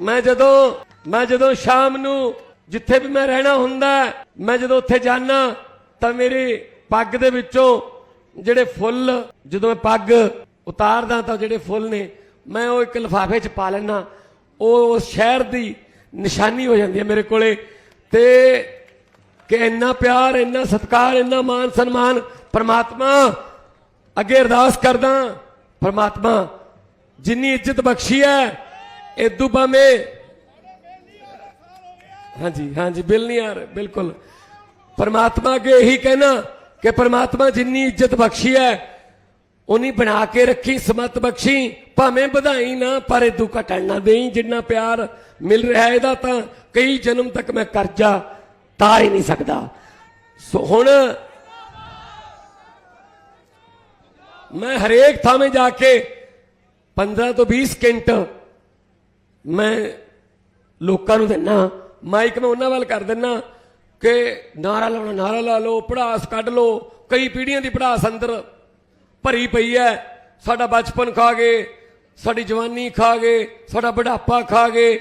ਮੈਂ ਜਦੋਂ ਮੈਂ ਜਦੋਂ ਸ਼ਾਮ ਨੂੰ ਜਿੱਥੇ ਵੀ ਮੈਂ ਰਹਿਣਾ ਹੁੰਦਾ, ਮੈਂ ਜਦੋਂ ਉੱਥੇ ਜਾਣਾ ਤਾਂ ਮੇਰੀ ਪੱਗ ਦੇ ਵਿੱਚੋਂ ਜਿਹੜੇ ਫੁੱਲ, ਜਦੋਂ ਮੈਂ ਪੱਗ ਉਤਾਰਦਾ ਤਾਂ ਜਿਹੜੇ ਫੁੱਲ ਨੇ, ਮੈਂ ਉਹ ਇੱਕ ਲਿਫਾਫੇ 'ਚ ਪਾ ਲੈਣਾ ਉਹ ਉਸ ਸ਼ਹਿਰ ਦੀ ਨਿਸ਼ਾਨੀ ਹੋ ਜਾਂਦੀ ਹੈ ਮੇਰੇ ਕੋਲੇ। ਤੇ ਕਿ ਇੰਨਾ ਪਿਆਰ, ਇੰਨਾ ਸਤਿਕਾਰ, ਇੰਨਾ ਮਾਨ ਸਨਮਾਨ ਪ੍ਰਮਾਤਮਾ ਅੱਗੇ ਅਰਦਾਸ ਕਰਦਾ, ਪਰਮਾਤਮਾ ਜਿੰਨੀ ਇੱਜ਼ਤ ਬਖਸ਼ੀ ਹੈ ਇਦੂ ਭਾਵੇਂ ਹਾਂਜੀ ਹਾਂਜੀ, ਬਿਲ ਨਹੀਂ ਆ ਰਿਹਾ, ਬਿਲਕੁਲ। ਪਰਮਾਤਮਾ ਅੱਗੇ ਇਹੀ ਕਹਿਣਾ ਕਿ ਪਰਮਾਤਮਾ ਜਿੰਨੀ ਇੱਜ਼ਤ ਬਖਸ਼ੀ ਹੈ, ਉਨੀ ਬਣਾ ਕੇ ਰੱਖੀ, ਸਮਤ ਬਖਸ਼ੀ, ਭਾਵੇਂ ਵਧਾਈ ਨਾ, ਪਰ ਇਦੂ ਘਟਣ ਨਾ ਦੇਈ, ਜਿੰਨਾ ਪਿਆਰ ਮਿਲ ਰਿਹਾ ਇਹਦਾ ਤਾਂ ਕਈ ਜਨਮ ਤੱਕ ਮੈਂ ਕਰਜ਼ਾ ਤਾਰ ਹੀ ਨਹੀਂ ਸਕਦਾ। ਸੋ ਹੁਣ ਮੈਂ ਹਰੇਕ ਥਾਵੇਂ ਜਾ ਕੇ 15 ਤੋਂ 20 ਸਕਿੰਟ ਮੈਂ ਲੋਕਾਂ ਨੂੰ ਦਿੰਨਾ, ਮਾਈਕ ਮੈਂ ਉਹਨਾਂ ਵੱਲ ਕਰ ਦਿੰਨਾ ਕਿ ਨਾਰਾ ਲਾਉਣਾ, ਨਾਰਾ ਲਾ ਲਓ, ਪੜਾਸ ਕੱਢ ਲਓ, ਕਈ ਪੀੜ੍ਹੀਆਂ ਦੀ ਪੜਾਸ ਅੰਦਰ ਭਰੀ ਪਈ ਹੈ ਸਾਡਾ ਬਚਪਨ ਖਾ ਗਏ, ਸਾਡੀ ਜਵਾਨੀ ਖਾ ਗਏ, ਸਾਡਾ ਬੁਢਾਪਾ ਖਾ ਗਏ।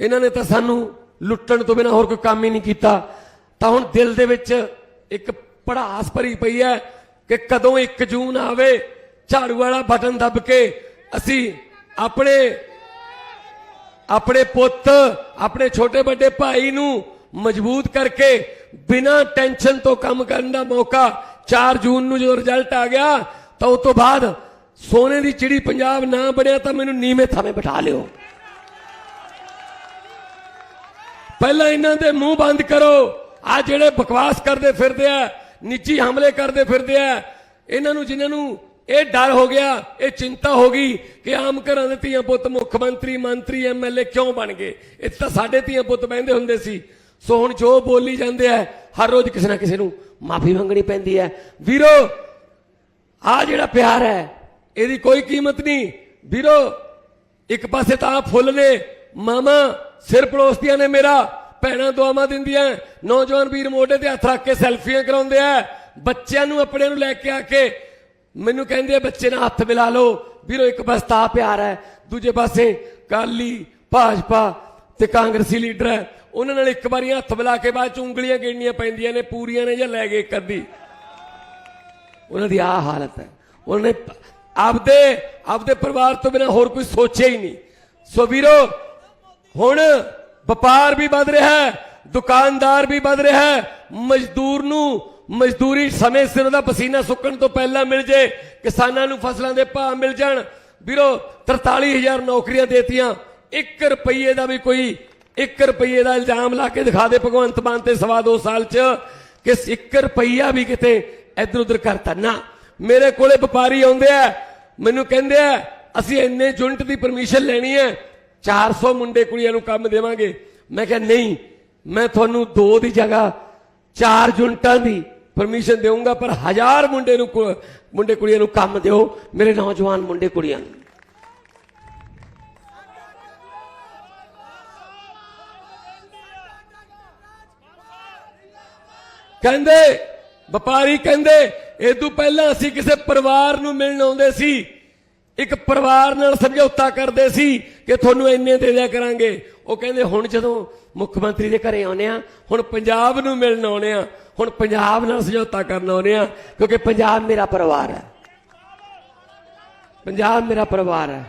ਇਹਨਾਂ ਨੇ ਤਾਂ ਸਾਨੂੰ ਲੁੱਟਣ ਤੋਂ ਬਿਨਾ ਹੋਰ ਕੋਈ ਕੰਮ ਹੀ ਨਹੀਂ ਕੀਤਾ। ਤਾਂ ਹੁਣ ਦਿਲ ਦੇ ਵਿੱਚ ਇੱਕ ਪੜਾਸ ਭਰੀ ਪਈ ਹੈ ਕਿ ਕਦੋਂ 1 ਜੂਨ ਆਵੇ, ਝਾੜੂ ਵਾਲਾ ਬਟਨ ਦੱਬ ਕੇ ਅਸੀਂ ਆਪਣੇ ਆਪਣੇ ਪੁੱਤ, ਆਪਣੇ ਛੋਟੇ ਵੱਡੇ ਭਾਈ ਨੂੰ ਮਜ਼ਬੂਤ ਕਰਕੇ ਬਿਨਾਂ ਟੈਨਸ਼ਨ ਤੋਂ ਕੰਮ ਕਰਨ ਦਾ ਮੌਕਾ 4 ਜੂਨ ਨੂੰ ਜਦੋਂ ਰਿਜ਼ਲਟ ਆ ਗਿਆ, ਤਾਂ ਉਸ ਤੋਂ ਬਾਅਦ ਸੋਨੇ ਦੀ ਚਿੜੀ ਪੰਜਾਬ ਨਾ ਬਣਿਆ ਤਾਂ ਮੈਨੂੰ ਨੀਵੇਂ ਥਾਵੇਂ ਬਿਠਾ ਲਿਓ। ਪਹਿਲਾਂ ਇਹਨਾਂ ਦੇ ਮੂੰਹ ਬੰਦ ਕਰੋ। ਆ ਜਿਹੜੇ ਬਕਵਾਸ ਕਰਦੇ ਫਿਰਦੇ ਆ, ਨਿੱਜੀ ਹਮਲੇ ਕਰਦੇ ਫਿਰਦੇ ਆ, ਇਹਨਾਂ ਨੂੰ ਜਿਨ੍ਹਾਂ ਨੂੰ ਇਹ ਡਰ ਹੋ ਗਿਆ, ਇਹ ਚਿੰਤਾ ਹੋ ਗਈ ਕਿ ਆਮ ਘਰਾਂ ਦੇ ਧੀਆਂ ਪੁੱਤ ਮੁੱਖ ਮੰਤਰੀ ਮੰਤਰੀ ਐਮਐਲਏ ਕਿਉਂ ਬਣ ਗਏ? ਇਹ ਤਾਂ ਸਾਡੇ ਧੀਆਂ ਪੁੱਤ ਬਹਿੰਦੇ ਹੁੰਦੇ ਸੀ। ਸੋ ਹੁਣ ਜੋ ਬੋਲੀ ਜਾਂਦੇ ਆ, ਹਰ ਰੋਜ਼ ਕਿਸੇ ਨਾ ਕਿਸੇ ਨੂੰ ਮਾਫੀ ਮੰਗਣੀ ਪੈਂਦੀ ਹੈ। ਵੀਰੋ ਆ ਜਿਹੜਾ ਪਿਆਰ ਹੈ, ਇਹਦੀ ਕੋਈ ਕੀਮਤ ਨਹੀਂ। ਵੀਰੋ, ਇੱਕ ਪਾਸੇ ਤਾਂ ਆਹ ਫੁੱਲ ਨੇ ਮਾਮਾ ਸਿਰ ਪਲੋਸਦੀਆਂ ਨੇ ਮੇਰਾ, ਭੈਣਾਂ ਦੁਆਵਾਂ ਦਿੰਦੀਆਂ। ਨੌਜਵਾਨ ਵੀਰ ਮੋਢੇ ਤੇ ਹੱਥ ਰੱਖ ਕੇ ਸੈਲਫੀਆਂ ਕਰਾਉਂਦੇ ਆ। ਬੱਚਿਆਂ ਨੂੰ, ਆਪਣੇ ਨੂੰ ਲੈ ਕੇ ਆ ਕੇ ਮੈਨੂੰ ਕਹਿੰਦੇ ਬੱਚੇ ਨਾਲ ਹੱਥ ਮਿਲਾ ਲਓ। ਵੀਰੋ, ਇੱਕ ਪਾਸੇ ਪਿਆਰ ਹੈ। ਦੂਜੇ ਪਾਸੇ ਕਾਲੀ ਭਾਜਪਾ ਤੇ ਕਾਂਗਰਸੀ ਲੀਡਰ ਹੈ। ਉਹਨਾਂ ਨਾਲ ਇੱਕ ਵਾਰੀ ਹੱਥ ਮਿਲਾ ਕੇ ਬਾਅਦ ਚ ਉਂਗਲੀਆਂ ਗਿਣਨੀਆਂ ਪੈਂਦੀਆਂ ਨੇ, ਪੂਰੀਆਂ ਨੇ ਜਾਂ ਲੈ ਗਏ ਇੱਕ ਅੱਧੀ। ਉਹਨਾਂ ਦੀ ਆ ਹਾਲਤ ਹੈ। ਉਹਨਾਂ ਨੇ ਆਪਦੇ ਆਪਦੇ ਪਰਿਵਾਰ ਤੋਂ ਬਿਨਾ ਹੋਰ ਕੋਈ ਸੋਚਿਆ ਹੀ ਨਹੀਂ। ਸੋ ਵੀਰੋ, ਹੁਣ ਵਪਾਰ ਵੀ ਵੱਧ ਰਿਹਾ ਹੈ, ਦੁਕਾਨਦਾਰ ਵੀ ਵੱਧ ਰਿਹਾ ਹੈ। ਮਜ਼ਦੂਰ ਨੂੰ ਮਜ਼ਦੂਰੀ ਸਮੇਂ ਸਿਰ ਦਾ ਪਸੀਨਾ ਸੁੱਕਣ ਤੋਂ ਪਹਿਲਾਂ ਮਿਲ ਜੇ, ਕਿਸਾਨਾਂ ਨੂੰ ਫਸਲਾਂ ਦੇ ਭਾਅ ਮਿਲ ਜਾਣ। ਵੀਰੋ 43000 ਨੌਕਰੀਆਂ ਦੇਤੀਆਂ 1 ਰੁਪਏ ਦਾ ਵੀ ਕੋਈ 1 ਰੁਪਏ ਦਾ ਇਲਜ਼ਾਮ ਲਾ ਕੇ ਦਿਖਾ ਦੇ ਭਗਵੰਤ ਮਾਨ ਤੇ ਸਵਾ ਦੋ ਸਾਲ ਚ, ਕਿ 1 ਰੁਪਈਆ ਵੀ ਕਿਤੇ ਇੱਧਰ ਉੱਧਰ ਕਰਤਾ ਨਾ। ਮੇਰੇ ਕੋਲੇ ਵਪਾਰੀ ਆਉਂਦੇ ਆ, ਮੈਨੂੰ ਕਹਿੰਦੇ ਆ, ਅਸੀਂ ਇੰਨੇ ਯੂਨਿਟ ਦੀ ਪਰਮਿਸ਼ਨ ਲੈਣੀ ਹੈ 400 ਮੁੰਡੇ ਕੁੜੀਆਂ ਨੂੰ ਕੰਮ ਦੇਵਾਂਗੇ। ਮੈਂ ਕਿਹਾ, ਨਹੀਂ, ਮੈਂ ਤੁਹਾਨੂੰ ਦੋ ਦੀ ਜਗ੍ਹਾ, ਚਾਰ ਯੂਨਿਟਾਂ ਦੀ ਪਰਮਿਸ਼ਨ ਦੇਵਾਂਗਾ ਪਰ ਹਜ਼ਾਰ ਮੁੰਡੇ ਨੂੰ ਮੁੰਡੇ ਕੁੜੀਆਂ ਨੂੰ ਕੰਮ ਦਿਓ, ਮੇਰੇ ਨੌਜਵਾਨ ਮੁੰਡੇ ਕੁੜੀਆਂ ਨੂੰ। ਕਹਿੰਦੇ, ਵਪਾਰੀ ਕਹਿੰਦੇ, ਇਹ ਤੋਂ ਪਹਿਲਾਂ ਅਸੀਂ ਕਿਸੇ ਪਰਿਵਾਰ ਨੂੰ ਮਿਲਣ ਆਉਂਦੇ ਸੀ। ਇੱਕ ਪਰਿਵਾਰ ਨਾਲ ਸਮਝੌਤਾ ਕਰਦੇ ਸੀ ਕਿ ਤੁਹਾਨੂੰ ਇੰਨੇ ਦੇ ਦਿਆ ਕਰਾਂਗੇ ਉਹ ਕਹਿੰਦੇ ਹੁਣ ਜਦੋਂ ਮੁੱਖ ਮੰਤਰੀ ਦੇ ਘਰੇ ਆਉਨੇ ਆ ਹੁਣ ਪੰਜਾਬ ਨੂੰ ਮਿਲਣ ਆਉਨੇ ਆ ਹੁਣ ਪੰਜਾਬ ਨਾਲ ਸਮਝੌਤਾ ਕਰਨ ਆਉਨੇ ਆ ਕਿਉਂਕਿ ਪੰਜਾਬ ਮੇਰਾ ਪਰਿਵਾਰ ਹੈ पंजाब मेरा परिवार है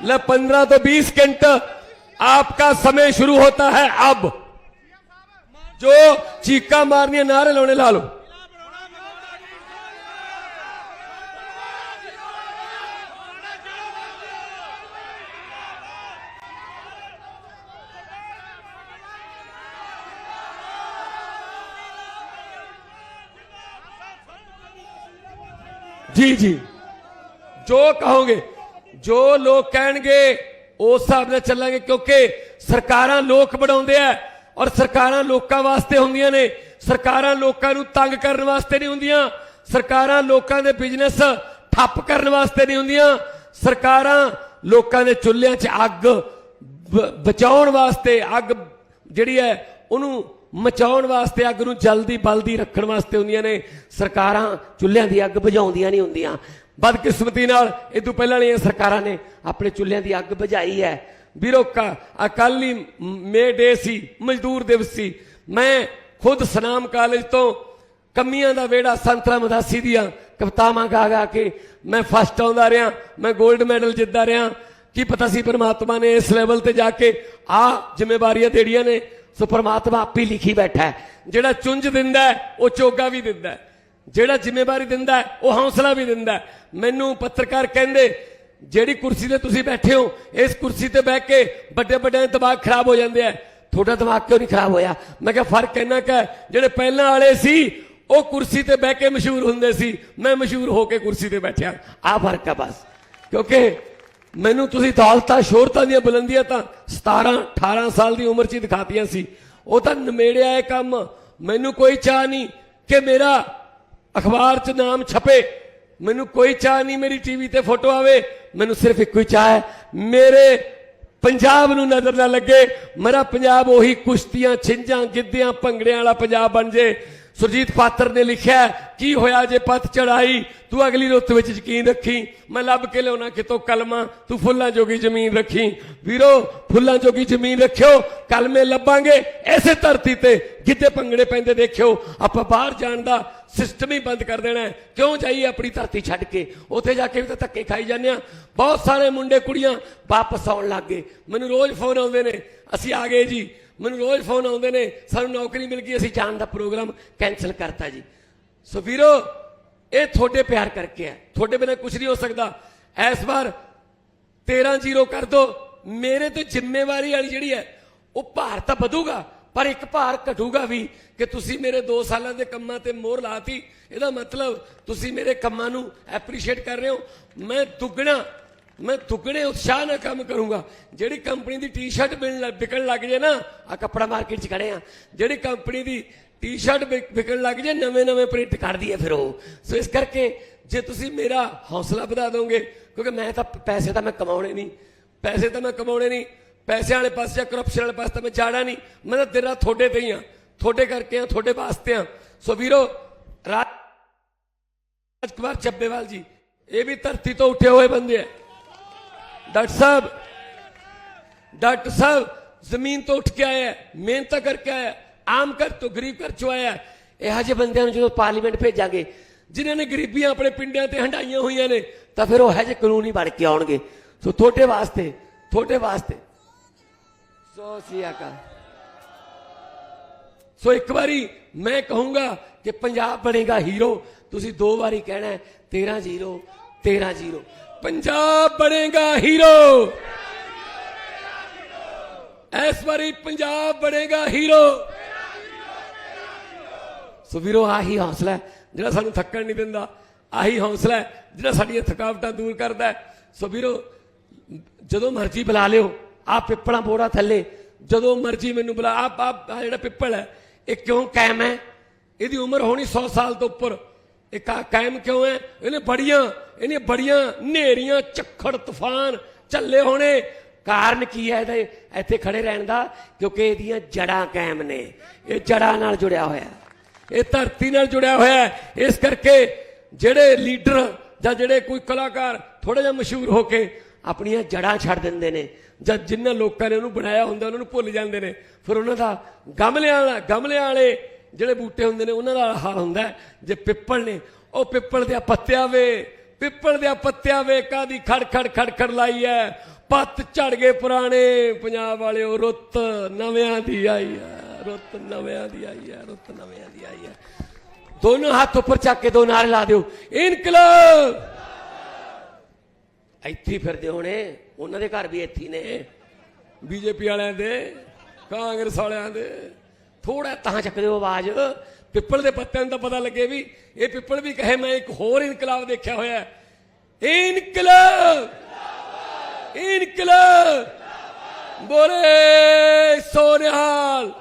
ले पंद्रह तो बीस घंटे आपका समय शुरू होता है अब जो चीका मारनी है नारे लाने ला लो ਜੀ ਜੀ। ਜੋ ਕਹੋਗੇ, ਜੋ ਲੋਕ ਕਹਿਣਗੇ, ਉਸ ਹਿਸਾਬ ਨਾਲ ਚੱਲਾਂਗੇ, ਕਿਉਂਕਿ ਸਰਕਾਰਾਂ ਲੋਕ ਬਣਾਉਂਦੇ ਆ ਔਰ ਸਰਕਾਰਾਂ ਲੋਕਾਂ ਵਾਸਤੇ ਹੁੰਦੀਆਂ ਨੇ। ਸਰਕਾਰਾਂ ਲੋਕਾਂ ਨੂੰ ਤੰਗ ਕਰਨ ਵਾਸਤੇ ਨਹੀਂ ਹੁੰਦੀਆਂ। ਸਰਕਾਰਾਂ ਲੋਕਾਂ ਦੇ ਬਿਜ਼ਨਸ ਠੱਪ ਕਰਨ ਵਾਸਤੇ ਨਹੀਂ ਹੁੰਦੀਆਂ। ਸਰਕਾਰਾਂ ਲੋਕਾਂ ਦੇ ਚੁੱਲ੍ਹਿਆਂ 'ਚ ਅੱਗ ਬਚਾਉਣ ਵਾਸਤੇ ਅੱਗ ਜਿਹੜੀ ਹੈ, ਉਹਨੂੰ ਮਚਾਉਣ ਵਾਸਤੇ ਅੱਗ ਨੂੰ ਜਲਦੀ ਬਲਦੀ ਰੱਖਣ ਵਾਸਤੇ ਹੁੰਦੀਆਂ ਨੇ। ਸਰਕਾਰਾਂ ਚੁੱਲ੍ਹਿਆਂ ਦੀ ਅੱਗ ਬੁਝਾਉਂਦੀਆਂ ਨਹੀਂ ਹੁੰਦੀਆਂ। ਬਦਕਿਸਮਤੀ ਨਾਲ ਇਹ ਤੋਂ ਪਹਿਲਾਂ ਵਾਲੀਆਂ ਸਰਕਾਰਾਂ ਨੇ ਆਪਣੇ ਚੁੱਲ੍ਹਿਆਂ ਦੀ ਅੱਗ ਬੁਝਾਈ ਹੈ। ਵੀਰੋ ਅਕਾਲੀ ਮੇ ਡੇ ਸੀ, ਮਜ਼ਦੂਰ ਦਿਵਸ ਸੀ। ਮੈਂ ਖੁਦ ਸਨਾਮ ਕਾਲਜ ਤੋਂ ਕਮੀਆਂ ਦਾ ਵੇੜਾ ਸੰਤਰਾ ਮਦਾਸੀ ਦੀਆਂ ਕਵਿਤਾਵਾਂ ਗਾ ਗਾ ਕੇ ਮੈਂ ਫਸਟ ਆਉਂਦਾ ਰਿਹਾ, ਮੈਂ 골ਡ ਮੈਡਲ ਜਿੱਤਦਾ ਰਿਹਾ। ਕੀ ਪਤਾ ਸੀ ਪਰਮਾਤਮਾ ਨੇ ਇਸ ਲੈਵਲ ਤੇ ਜਾ ਕੇ ਆ ਜ਼ਿੰਮੇਵਾਰੀਆਂ ਦੇੜੀਆਂ ਨੇ। ਸੋ ਪਰਮਾਤਮਾ ਆਪੇ ਲਿਖੀ ਬੈਠਾ ਹੈ। ਜਿਹੜਾ ਚੁੰਝ ਦਿੰਦਾ ਉਹ ਚੋਗਾ ਵੀ ਦਿੰਦਾ ਜਿਹੜਾ ਜ਼ਿੰਮੇਵਾਰੀ ਦਿੰਦਾ ਉਹ ਹੌਸਲਾ ਵੀ ਦਿੰਦਾ ਮੈਨੂੰ ਪੱਤਰਕਾਰ ਕਹਿੰਦੇ, ਜਿਹੜੀ ਕੁਰਸੀ ਤੇ ਤੁਸੀਂ ਬੈਠੇ ਹੋ, ਇਸ ਕੁਰਸੀ ਤੇ ਬਹਿ ਕੇ ਵੱਡੇ ਵੱਡੇ ਦਿਮਾਗ ਖਰਾਬ ਹੋ ਜਾਂਦੇ ਆ। ਤੁਹਾਡਾ ਦਿਮਾਗ ਕਿਉਂ ਨਹੀਂ ਖਰਾਬ ਹੋਇਆ? ਮੈਂ ਕਿਹਾ, ਫ਼ਰਕ ਇੰਨਾ ਕੁ ਜਿਹੜੇ ਪਹਿਲਾਂ ਵਾਲੇ ਸੀ, ਉਹ ਕੁਰਸੀ ਤੇ ਬਹਿ ਕੇ ਮਸ਼ਹੂਰ ਹੁੰਦੇ ਸੀ। ਮੈਂ ਮਸ਼ਹੂਰ ਹੋ ਕੇ ਕੁਰਸੀ ਤੇ ਬੈਠਿਆ। ਆ ਫ਼ਰਕ ਹੈ ਬਸ। ਕਿਉਂਕਿ ਮੈਨੂੰ ਤੁਸੀਂ ਦੌਲਤਾਂ, ਸ਼ੋਹਰਤਾਂ ਦੀਆਂ ਬੁਲੰਦੀਆਂ ਤਾਂ 17 18 ਸਾਲ ਦੀ ਉਮਰ 'ਚ ਹੀ ਦਿਖਾਤੀਆਂ ਸੀ। ਉਹ ਤਾਂ ਨਮੇੜਿਆ ਇਹ ਕੰਮ। ਮੈਨੂੰ ਕੋਈ ਚਾਹ ਨਹੀਂ ਕਿ ਮੇਰਾ ਅਖਬਾਰ 'ਚ ਨਾਮ ਛਪੇ। ਮੈਨੂੰ ਕੋਈ ਚਾਹ ਨਹੀਂ ਮੇਰੀ ਟੀਵੀ ਤੇ ਫੋਟੋ ਆਵੇ। ਮੈਨੂੰ ਸਿਰਫ ਇੱਕੋ ਹੀ ਚਾਹ ਹੈ। ਮੇਰੇ ਪੰਜਾਬ ਨੂੰ ਨਜ਼ਰ ਨਾ ਲੱਗੇ। ਮੇਰਾ ਪੰਜਾਬ ਉਹੀ ਕੁਸ਼ਤੀਆਂ, ਛਿੰਝਾਂ, ਗਿੱਧਿਆਂ, ਭੰਗੜਿਆਂ ਵਾਲਾ ਪੰਜਾਬ ਬਣ ਜੇ। ਸੁਰਜੀਤ ਪਾਤਰ ਨੇ ਲਿਖਿਆ, ਕੀ ਹੋਇਆ ਜੇ ਪੱਤ ਚੜਾਈ ਤੂੰ ਅਗਲੀ ਰੁੱਤ ਵਿੱਚ ਯਕੀਨ ਰੱਖੀ। ਮੈਂ ਲੱਭ ਕੇ ਲਿਆਉਣਾ ਕਿਤੋਂ ਕਲਮਾ? ਤੂੰ ਫੁੱਲਾਂ ਜੋਗੀ ਜ਼ਮੀਨ ਰੱਖੀ। ਵੀਰੋ, ਫੁੱਲਾਂ ਜੋਗੀ ਜ਼ਮੀਨ ਰੱਖਿਓ, ਕਲਮੇ ਲੱਭਾਂਗੇ। ਐਸੇ ਧਰਤੀ ਤੇ ਗਿੱਧੇ ਭੰਗੜੇ ਪੈਂਦੇ ਦੇਖਿਓ। ਆਪਾਂ ਬਾਹਰ ਜਾਣ ਦਾ ਸਿਸਟਮ ਹੀ ਬੰਦ ਕਰ ਦੇਣਾ ਕਿਉਂ ਜਾਈਏ ਆਪਣੀ ਧਰਤੀ ਛੱਡ ਕੇ? ਉੱਥੇ ਜਾ ਕੇ ਵੀ ਤਾਂ ਧੱਕੇ ਖਾਈ ਜਾਂਦੇ ਆ ਬਹੁਤ ਸਾਰੇ ਮੁੰਡੇ ਕੁੜੀਆਂ ਵਾਪਸ ਆਉਣ ਲੱਗ ਗਏ। ਮੈਨੂੰ ਰੋਜ਼ ਫੋਨ ਆਉਂਦੇ ਨੇ, ਅਸੀਂ ਆ ਗਏ ਜੀ। ਮੈਨੂੰ ਰੋਜ਼ ਫੋਨ ਆਉਂਦੇ ਨੇ, ਸਾਨੂੰ ਨੌਕਰੀ ਮਿਲ ਗਈ, ਅਸੀਂ ਜਾਣ ਦਾ ਪ੍ਰੋਗਰਾਮ ਕੈਨਸਲ ਕਰਤਾ ਜੀ। ਸੋ ਵੀਰੋ, ਇਹ ਤੁਹਾਡੇ ਪਿਆਰ ਕਰਕੇ ਹੈ। ਤੁਹਾਡੇ ਬਿਨਾਂ ਕੁਝ ਨਹੀਂ ਹੋ ਸਕਦਾ। ਇਸ ਵਾਰ 13-0 ਕਰ ਦੋ। ਮੇਰੇ ਤੇ ਜ਼ਿੰਮੇਵਾਰੀ ਵਾਲੀ ਜਿਹੜੀ ਹੈ, ਉਹ ਭਾਰ ਤਾਂ ਵਧੂਗਾ, ਪਰ ਇੱਕ ਭਾਰ ਘਟੂਗਾ ਵੀ ਕਿ ਤੁਸੀਂ ਮੇਰੇ 2 ਸਾਲਾਂ ਦੇ ਕੰਮਾਂ ਤੇ ਮੋਹਰ ਲਾਤੀ। ਇਹਦਾ ਮਤਲਬ ਤੁਸੀਂ ਮੇਰੇ ਕੰਮਾਂ ਨੂੰ ਐਪਰੀਸ਼ੀਏਟ ਕਰ ਰਹੇ ਹੋ। ਮੈਂ ਦੁੱਗਣਾ ਮੈਂ ਦੁੱਗਣੇ ਉਤਸ਼ਾਹ ਨਾਲ ਕੰਮ ਕਰੂੰਗਾ। ਜਿਹੜੀ ਕੰਪਨੀ ਦੀ ਟੀ-ਸ਼ਰਟ ਵਿਕਣ ਲੱਗ ਜੇ ਨਾ ਆ ਕੱਪੜਾ ਮਾਰਕੀਟ 'ਚ ਖੜੇ ਆ। ਜਿਹੜੀ ਕੰਪਨੀ ਦੀ ਟੀ-ਸ਼ਰਟ ਵਿਕਣ ਲੱਗ ਜੇ, ਨਵੇਂ ਨਵੇਂ ਪ੍ਰਿੰਟ ਕੱਢਦੀ ਹੈ ਫਿਰ ਉਹ। ਸੋ ਇਸ ਕਰਕੇ ਜੇ ਤੁਸੀਂ ਮੇਰਾ ਹੌਸਲਾ ਵਧਾ ਦੋਗੇ, ਕਿਉਂਕਿ ਮੈਂ ਤਾਂ ਪੈਸੇ ਤਾਂ ਮੈਂ ਕਮਾਉਣੇ ਨਹੀਂ। ਪੈਸੇ ਤਾਂ ਮੈਂ ਕਮਾਉਣੇ ਨਹੀਂ। ਪੈਸੇ ਵਾਲੇ ਪਾਸੇ ਜਾਂ ਕਰਪਸ਼ਨ ਵਾਲੇ ਪਾਸੇ ਤਾਂ ਮੈਂ ਜਾਣਾ ਨਹੀਂ। ਮੈਂ ਤਾਂ ਤੇਰਾ ਤੁਹਾਡੇ ਤੇ ਹੀ ਆ। ਤੁਹਾਡੇ ਕਰਕੇ ਆ, ਤੁਹਾਡੇ ਵਾਸਤੇ ਆ। ਸੋ ਵੀਰੋ, ਰਾਜ ਕੁਮਾਰ ਚੱਬੇਵਾਲ ਜੀ, ਇਹ ਵੀ ਧਰਤੀ ਤੋਂ ਉੱਠੇ ਹੋਏ ਬੰਦੇ ਆ। ਡਾਕਟਰ ਸਾਹਿਬ ਡਾਕਟਰ ਸਾਹਿਬ ਜ਼ਮੀਨ ਤੋਂ ਉੱਠ ਕੇ ਆਇਆ ਮਿਹਨਤ ਕਰਕੇ ਆਇਆ ਆਮ ਕਰ ਤੋਂ ਗਰੀਬ ਕਰ ਚੋਂ ਆਇਆ ਇਹੋ ਜਿਹੇ ਬੰਦਿਆਂ ਨੂੰ ਜਦੋਂ ਪਾਰਲੀਮੈਂਟ ਭੇਜਾਂਗੇ ਜਿਨ੍ਹਾਂ ਨੇ ਗਰੀਬੀਆਂ ਆਪਣੇ ਪਿੰਡਾਂ ਤੇ ਹੰਡਾਈਆਂ ਹੋਈਆਂ ਨੇ ਤਾਂ ਫਿਰ ਉਹ ਇਹੋ ਜਿਹੇ ਕਾਨੂੰਨ ਹੀ ਬਣ ਕੇ ਆਉਣਗੇ ਸੋ ਤੁਹਾਡੇ ਵਾਸਤੇ ਤੁਹਾਡੇ ਵਾਸਤੇ ਸੋ ਸਿਆਕਾ ਸੋ ਇੱਕ ਵਾਰੀ ਮੈਂ ਕਹੂੰਗਾ ਕਿ ਪੰਜਾਬ ਬਣੇਗਾ ਹੀਰੋ ਤੁਸੀਂ ਦੋ ਵਾਰੀ ਕਹਿਣਾ ਹੈ, 13 0 13 0 ਪੰਜਾਬ ਬਣੇਗਾ ਹੀਰੋ। ਇਸ ਵਾਰੀ ਪੰਜਾਬ ਬਣੇਗਾ ਹੀਰੋ। ਸੋ ਵੀਰੋ, ਆਹੀ ਹੌਸਲਾ ਜਿਹੜਾ ਸਾਨੂੰ ਥੱਕਣ ਨਹੀਂ ਦਿੰਦਾ। ਆਹੀ ਹੌਸਲਾ ਜਿਹੜਾ ਸਾਡੀਆਂ ਥਕਾਵਟਾਂ ਦੂਰ ਕਰਦਾ ਹੈ। ਸੋ ਵੀਰੋ, ਜਦੋਂ ਮਰਜ਼ੀ ਬੁਲਾ ਲਿਓ ਆ ਪਿੱਪਲਾਂ ਬੋੜਾ ਥੱਲੇ। ਜਦੋਂ ਮਰਜ਼ੀ ਮੈਨੂੰ ਬੁਲਾ ਆ ਜਿਹੜਾ ਪਿੱਪਲ ਹੈ, ਇਹ ਕਿਉਂ ਕਾਇਮ ਹੈ? ਇਹਦੀ ਉਮਰ ਹੋਣੀ 100 ਸਾਲ ਤੋਂ ਉੱਪਰ। ਇਹ ਕਾ- ਕਾਇਮ ਕਿਉਂ ਹੈ? ਇਹਨੇ ਬੜੀਆਂ ਇਹਨੇ ਬੜੀਆਂ ਨੇਰੀਆਂ, ਝੱਖੜ, ਤੂਫਾਨ ਝੱਲੇ ਹੋਣੇ। ਕਾਰਨ ਕੀ ਹੈ ਇਹਦੇ? ਇੱਥੇ ਖੜੇ ਰਹਿਣ ਦਾ, ਕਿਉਂਕਿ ਇਹਦੀਆਂ ਜੜਾਂ ਕਾਇਮ ਨੇ। ਇਹ ਜੜਾਂ ਨਾਲ ਜੁੜਿਆ ਹੋਇਆ। ਇਹ ਧਰਤੀ ਨਾਲ ਜੁੜਿਆ ਹੋਇਆ ਇਸ ਕਰਕੇ ਜਿਹੜੇ ਲੀਡਰ ਜਾਂ ਜਿਹੜੇ ਕੋਈ ਕਲਾਕਾਰ ਥੋੜਾ ਜਿਹਾ ਮਸ਼ਹੂਰ ਹੋ ਕੇ ਆਪਣੀਆਂ ਜੜਾਂ ਛੱਡ ਦਿੰਦੇ ਨੇ ਜਦ ਜਿਨ੍ਹਾਂ ਲੋਕਾਂ ਨੇ ਉਹਨੂੰ ਬਣਾਇਆ ਹੁੰਦਾ, ਉਹਨਾਂ ਨੂੰ ਭੁੱਲ ਜਾਂਦੇ ਨੇ, ਫਿਰ ਉਹਨਾਂ ਦਾ ਗਮਲਿਆਂ ਵਾਲਾ ਗਮਲਿਆਂ ਵਾਲੇ ਜਿਹੜੇ ਬੂਟੇ ਹੁੰਦੇ ਨੇ, ਉਹਨਾਂ ਦਾ ਹਾਲ ਹੁੰਦਾ ਜੇ ਪਿੱਪਲ ਨੇ, ਉਹ ਪਿੱਪਲ ਦੇ ਪੱਤਿਆਂ ਵੇ, ਪਿੱਪਲ ਦੇ ਪੱਤਿਆਂ ਵੇ ਕਾਦੀ ਖੜ ਖੜ ਖੜ ਖੜ ਲਾਈ ਐ ਪੱਤ ਝੜ ਗਏ ਪੁਰਾਣੇ, ਪੰਜਾਬ ਵਾਲਿਓ, ਰੁੱਤ ਨਵਿਆਂ ਦੀ ਆਈ ਐ ਰੁੱਤ ਨਵਿਆਂ ਦੀ ਆਈ ਐ ਰੁੱਤ ਨਵਿਆਂ ਦੀ ਆਈ ਐ ਦੋਨੋਂ ਹੱਥ ਉੱਪਰ ਚੱਕ ਕੇ ਦੋ ਨਾਰੇ ਲਾ ਦਿਓ। ਇਨਕਲਾਬ! ਇੱਥੇ ਫਿਰਦੇ ਹੋਣੇ, ਉਹਨਾਂ ਦੇ ਘਰ ਵੀ ਇੱਥੇ ਨੇ। ਬੀਜੇਪੀ ਵਾਲਿਆਂ ਦੇ, ਕਾਂਗਰਸ ਵਾਲਿਆਂ ਦੇ। ਥੋੜਾ ਤਾਂ ਚੱਕ ਦਿਓ ਆਵਾਜ਼। ਪਿੱਪਲ ਦੇ ਪੱਤਿਆਂ ਨੂੰ ਪਤਾ ਲੱਗੇ ਵੀ ਇਹ ਪਿੱਪਲ ਵੀ ਕਹੇ, ਮੈਂ ਇੱਕ ਹੋਰ ਇਨਕਲਾਬ ਦੇਖਿਆ ਹੋਇਆ ਹੈ। ਇਨਕਲਾਬ! ਇਨਕਲਾਬ! ਬੋਲੇ ਸੋਨਿਹਾਲ!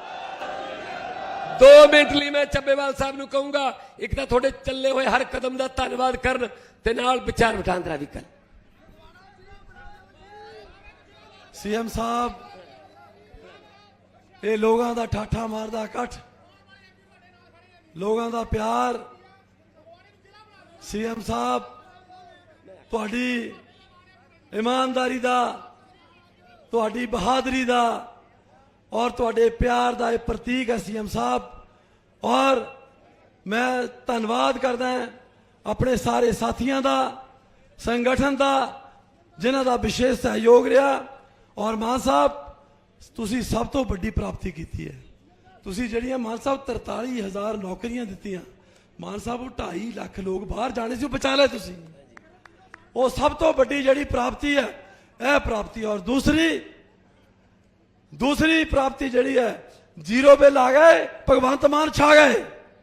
ਦੋ ਮਿੰਟ ਲਈ ਮੈਂ ਚੱਬੇਵਾਲ ਸਾਹਿਬ ਨੂੰ ਕਹੂੰਗਾ, ਇੱਕ ਤਾਂ ਤੁਹਾਡੇ ਚੱਲੇ ਹੋਏ ਹਰ ਕਦਮ ਦਾ ਧੰਨਵਾਦ ਕਰਨ ਤੇ ਨਾਲ ਵਿਚਾਰ ਵਟਾਂਦਰਾ ਵੀ ਕਰਨ। ਸੀਐਮ ਸਾਹਿਬ ਇਹ ਲੋਕਾਂ ਦਾ ਠਾਠਾ ਮਾਰਦਾ ਇਕੱਠ। ਲੋਕਾਂ ਦਾ ਪਿਆਰ। ਸੀਐਮ ਸਾਹਿਬ, ਤੁਹਾਡੀ ਇਮਾਨਦਾਰੀ ਦਾ, ਤੁਹਾਡੀ ਬਹਾਦਰੀ ਦਾ ਔਰ ਤੁਹਾਡੇ ਪਿਆਰ ਦਾ ਇਹ ਪ੍ਰਤੀਕ ਹੈ ਸੀਐਮ ਸਾਹਿਬ। ਔਰ ਮੈਂ ਧੰਨਵਾਦ ਕਰਦਾ ਆਪਣੇ ਸਾਰੇ ਸਾਥੀਆਂ ਦਾ, ਸੰਗਠਨ ਦਾ, ਜਿਨ੍ਹਾਂ ਦਾ ਵਿਸ਼ੇਸ਼ ਸਹਿਯੋਗ ਰਿਹਾ। ਔਰ ਮਾਨ ਸਾਹਿਬ ਤੁਸੀਂ ਸਭ ਤੋਂ ਵੱਡੀ ਪ੍ਰਾਪਤੀ ਕੀਤੀ ਹੈ। ਤੁਸੀਂ ਜਿਹੜੀਆਂ ਮਾਨ ਸਾਹਿਬ 43000 ਨੌਕਰੀਆਂ ਦਿੱਤੀਆਂ, ਮਾਨ ਸਾਹਿਬ ਉਹ 2.5 ਲੱਖ ਲੋਕ ਬਾਹਰ ਜਾਣੇ ਸੀ, ਉਹ ਬਚਾ ਲਏ ਤੁਸੀਂ। ਉਹ ਸਭ ਤੋਂ ਵੱਡੀ ਜਿਹੜੀ ਪ੍ਰਾਪਤੀ ਹੈ, ਇਹ ਪ੍ਰਾਪਤੀ ਔਰ ਦੂਸਰੀ ਦੂਸਰੀ ਪ੍ਰਾਪਤੀ ਜਿਹੜੀ ਹੈ, ਜ਼ੀਰੋ ਬਿੱਲ ਆ ਗਏ, ਭਗਵੰਤ ਮਾਨ ਛਾ ਗਏ।